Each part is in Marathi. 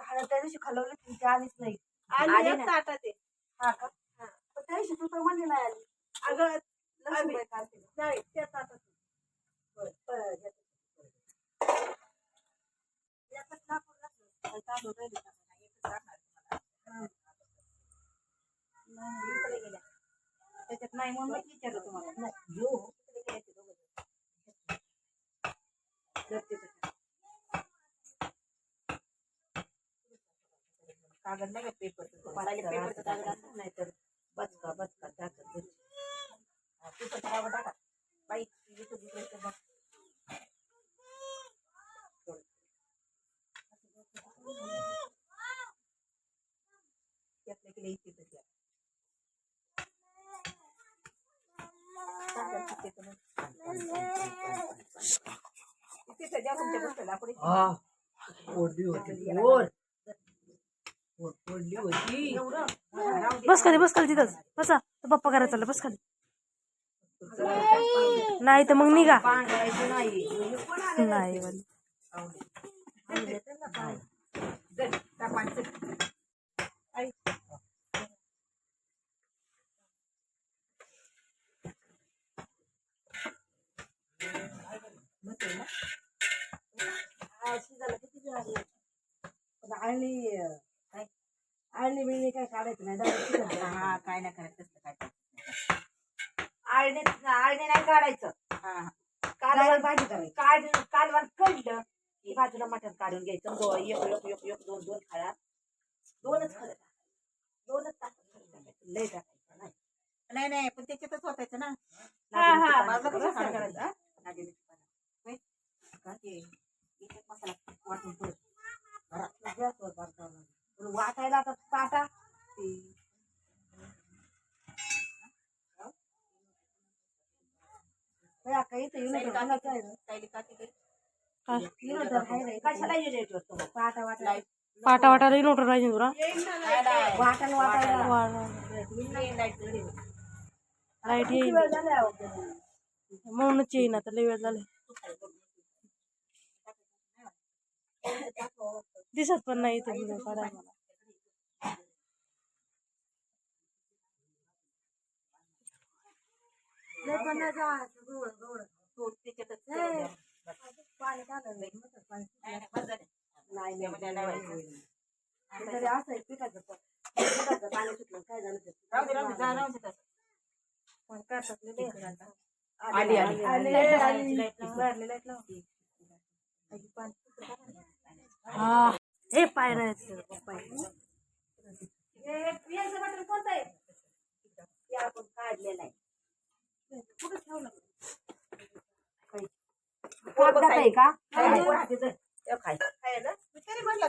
हळद त्या दिवशी खालवलं ती आलीच नाही आली आली ना. हा का पण त्या दिवशी तू तर म्हणजे नाही आली अगं नाही त्या ताटात बरं, याच्यात. याच्यात टाकून टाकलं. तांदूळ राहिले एकच टाकणार तुम्हाला. नाही, इकडे गेल्या. त्याच्यात नाही म्हणून विचारलं तुम्हाला कागद नाही का पेपर पेपरचा कागद असं नाही तर बचका बचका टाकत पेपरचा कागद टाका बाई इथं तिकडे तर बघ. त्यातलं इथे तर त्या. तिथे तर बघ. इथे तर द्या तुमच्या बसला पुढे हा ओढली होती ओढ ओढली होती एवढं राहू दे. बस खाली बस खाली तिथंच. बसा. तर पप्पा करायला चाललं, बस खाली. नाही तर मग निघा. नाही. आणि आळणी बिळणी काय काढायचं नाही शिजायचं. हा काय नाही करायचं तसलं काय. आळणी आळणी नाही काढायचं. हा कालवण भाजी करायची. काढ कालवण कळलं की बाजूला मटण काढून घ्यायचं. दो एक एक एक एक दोन दोन खळ्या दोनच टाकायचं. दोनच टाकायचं. लय टाकायचं नाही. नाही नाही पण त्याच्यातच होतायचं ना. हा. माझं कसं काय करायचं हा? पाटा वाटायला नोटर राहायची तुला वाटायला वाटायला लाईट किती येईल वेळ झाला अहो? म्हणूनच येईन तरी असं आहे पिकाचं पण. पिकाचं पाणी सुटलं काय झालं ते? राहू दे राहू दे जा राहू दे तसं. पण करतात लय लेकरं आता. आली, आली. आली, लाईट लावा, लाईट लावा, बाहेरली लाईट लावा. आई, पाणी सुटलं का नाही? हे पाय राहायचं पाय हे पियाचं बॉटल कोणतं आहे ते आपण काढलेलं आहे कुठं ठेवलं पोटात आहे का खाय, पोटात आहे. ते खाय.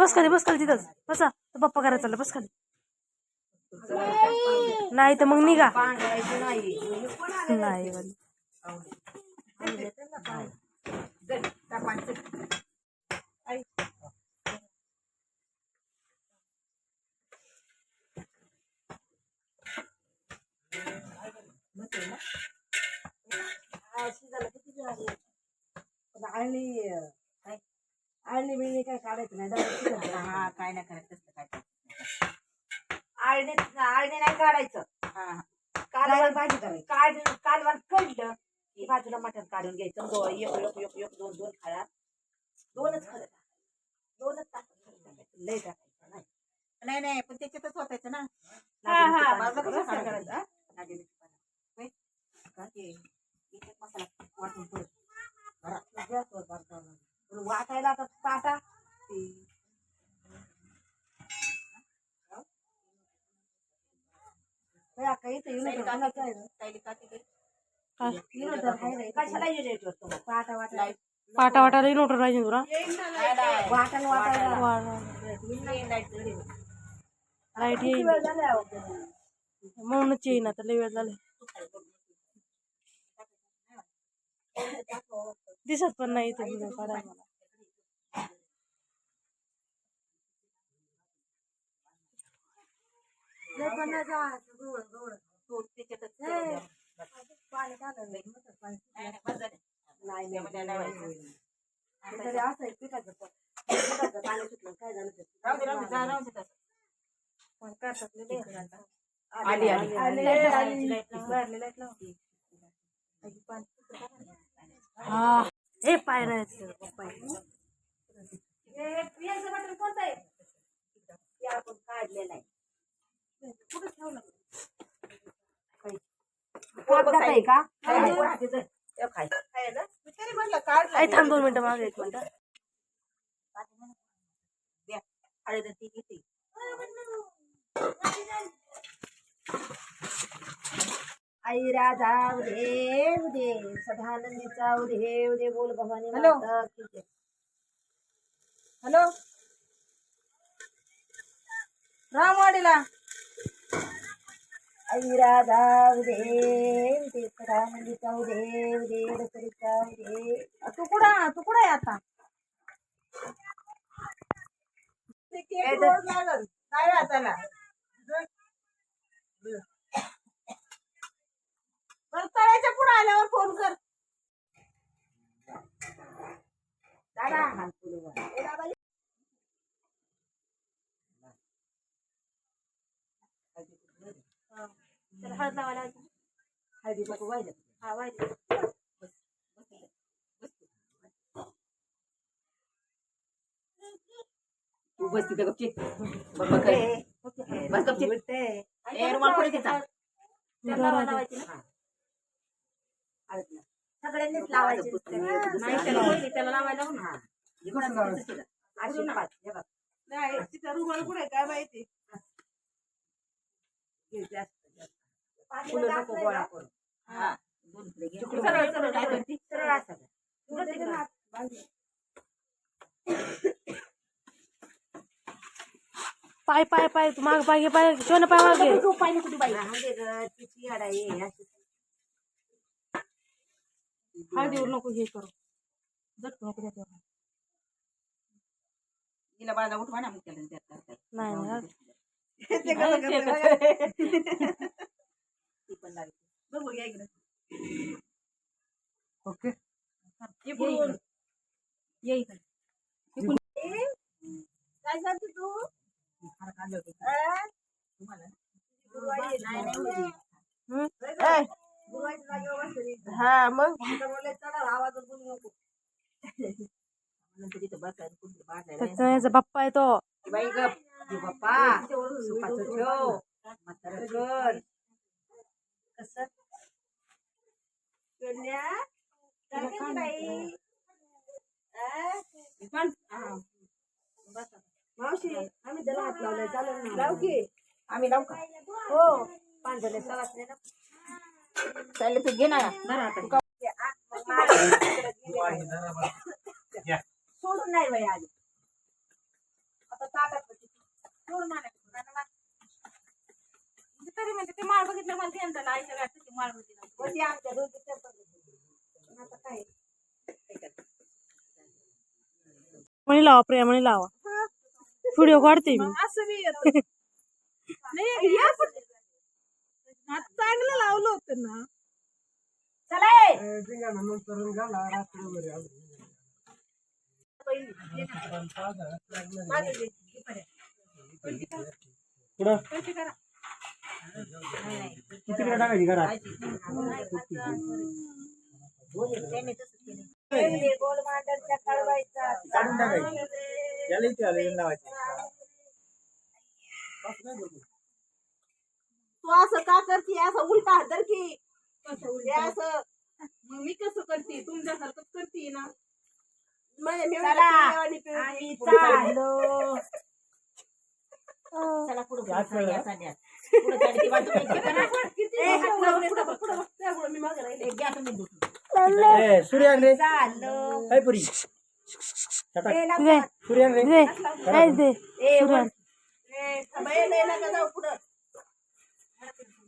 बस खाली बस खाली तिथंच. बसा. तर पप्पा करायला चाललं, बस खाली. नाही तर मग निघा. पांघरायचं नाही. आहे ना? किती? पण आळणी अं, काय आळणी बिळणी काय काढायचं नाही. हा काय नाही करायचं तसलं काय. आळणी आळणी नाही काढायचं हा कालवण भाजी करायची काढ कालवण कळलं की बाजूला मटण काढून घ्यायचं दो- एक एक एक एक दोन दोन खाया दोनच खरं दोनच टाकायचं लय टाकायचं नाही नाही पण त्याच्यातच होतायचं ना हा. कसं हा? ಕಟ್ಟಿ ಇದಕ್ಕೆ ಮಸಾಲೆ ಕೊಟ್ಟು ಬರ ಬರ್ತಾವ ವಾಟ ಇಲ್ಲ ತಾಟ పాట పాటలు నూట రాజేంద్రా లైట్ మొన్న చేయన తల్లి వెళ్ళాలి दिसत पण नाही इथे व्हिडिओ काढायला. मला. आली, आली. आली, लाइट आली. लावायची, लाइट लावायची. बाहेरली लाइट लाव. हा. हे पाय राहायचं पाय पियाचं बटन कोणतं आहे? ते आपण काढलेलं आहे. कुठं ठेवलं? आहे का? काय? थांब दोन मिनिटं मागे एक मिनिटं. अरे ती किती आई राजा उदे उदे सदानंदीचा उदे उदे बोल भवानी हॅलो. हॅलो. रामवाडीला आई राजा उदे उदे सदानंदीचा उदे उदे दसरीचा उदे तू कुठं तू कुठं आहे आता? काय हाताला बरं तळ्याच्या पुढे आल्यावर फोन कर दादा हात पुढे. हा. हळद लावायला लावायची. हळदी नको हा वाहिली. बस, बस, बस. तू बस तिथं गपची बघ. बस गपची ए रुमाल पुढे लावायची ना? पाय लावायचे त्याला लावायला नाही तिचा रुमाल पाय पाय पाय माग पाय पाय सोनं पाय मागे पाय कुठे बाई तिची गाडा आहे हळदीवर नको हे करू झटकू नको त्याच्यावर तिला बाळा उठवा ना मग त्याला त्यात करताय. नाही नाही ते कसं करतंय बघा. ती पण लागली. बघू या इकडं. ओके ये पुढून. ये इकडं. काय करते तू हार काढले होते. तुम्हाला? नाही, नाही, नाही. हम्म? ए, हा मग? त्याचा याचा बाप्पा आहे तो. बाई गप जी बाप्पा सुपाचं ठेव म्हातारं कर. कसं? पण हा. मावशी आम्ही त्याला हात लावलाय चालेल ना. लावू की. आम्ही लावू का? हो. पांढरे सवासने ना चालेल तू घे ना. सोडून नाही बाई आली. आता ताटात बस. सोड मला. म्हणजे तरी म्हणजे ते माळ बघितलं मला झालं. आईच्या घरात ती माळ. होती आमच्या पण आता काय? म्हणी लावा. प्रिया म्हणी लावा व्हिडिओ काढते मी. असं मी येतं. नाही या पुढे. आता चांगलं होतं ना. चला तसंच केलं. पहिले गोल मांडरच्या कळवायचा. काढून टाकायची. याला इथे आलं येऊन लावायची. तू असं का करते? असं उलटा हात धर की हे असं. मग मी कसं करते? तुमच्यासारखंच करते ना. मी चला. आणि पिवळी. आम्ही चाललो. चला पुढे आज कळलं? पुढे चालली वाटत ए, हात लावून ये, पुढं, पुढं, त्यामुळं मी मागं राहिले. घ्या तुम्ही दुसरं. ए सूर्यान रे चाललो. काय पुरी. छटाक ए, लाव दे हात. सूर्यान रे दे काय दे. ए, वर. ए, थांबा, ए, लय नका जाऊ पुढं.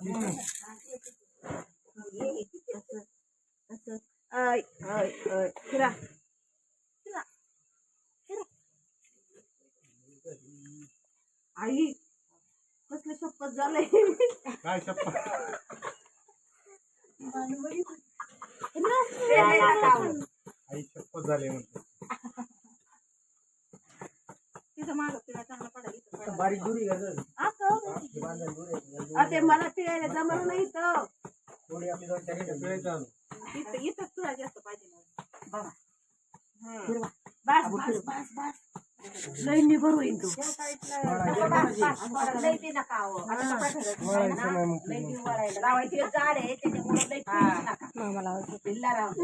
फिरा. फिरा. फिरा. आई कसले शपथ झालंय काय शपथ आई शपथ झाले म्हणतो तिथं माग तिला चांगला पडायला बारीक दुरी का ते मला पिळायला जमलं नाही तर. इथं इथं तुला जास्त पाहिजे मला. बघा हं. बस बस बस बस लई निबर होईल तू लई बी नका अहो. आता कपडा ठेवायचा नाही ना. लई बी वळायला. लावायची एक झाड आहे त्याच्यामुळे लई पिळू नका मामाला पिल्ला राहू दे.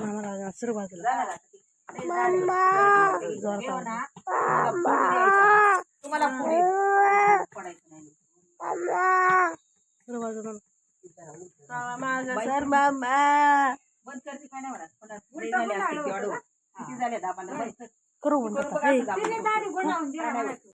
मामाला सर्व बाजूला झालं का? लई झाड आहे. घेऊ ना. तुम्हाला पुढे पडायचं नाही सर्व बाजूला माझा सर मामा बंद. करते काय नाही लई झाले दहा पंधरा कर. करू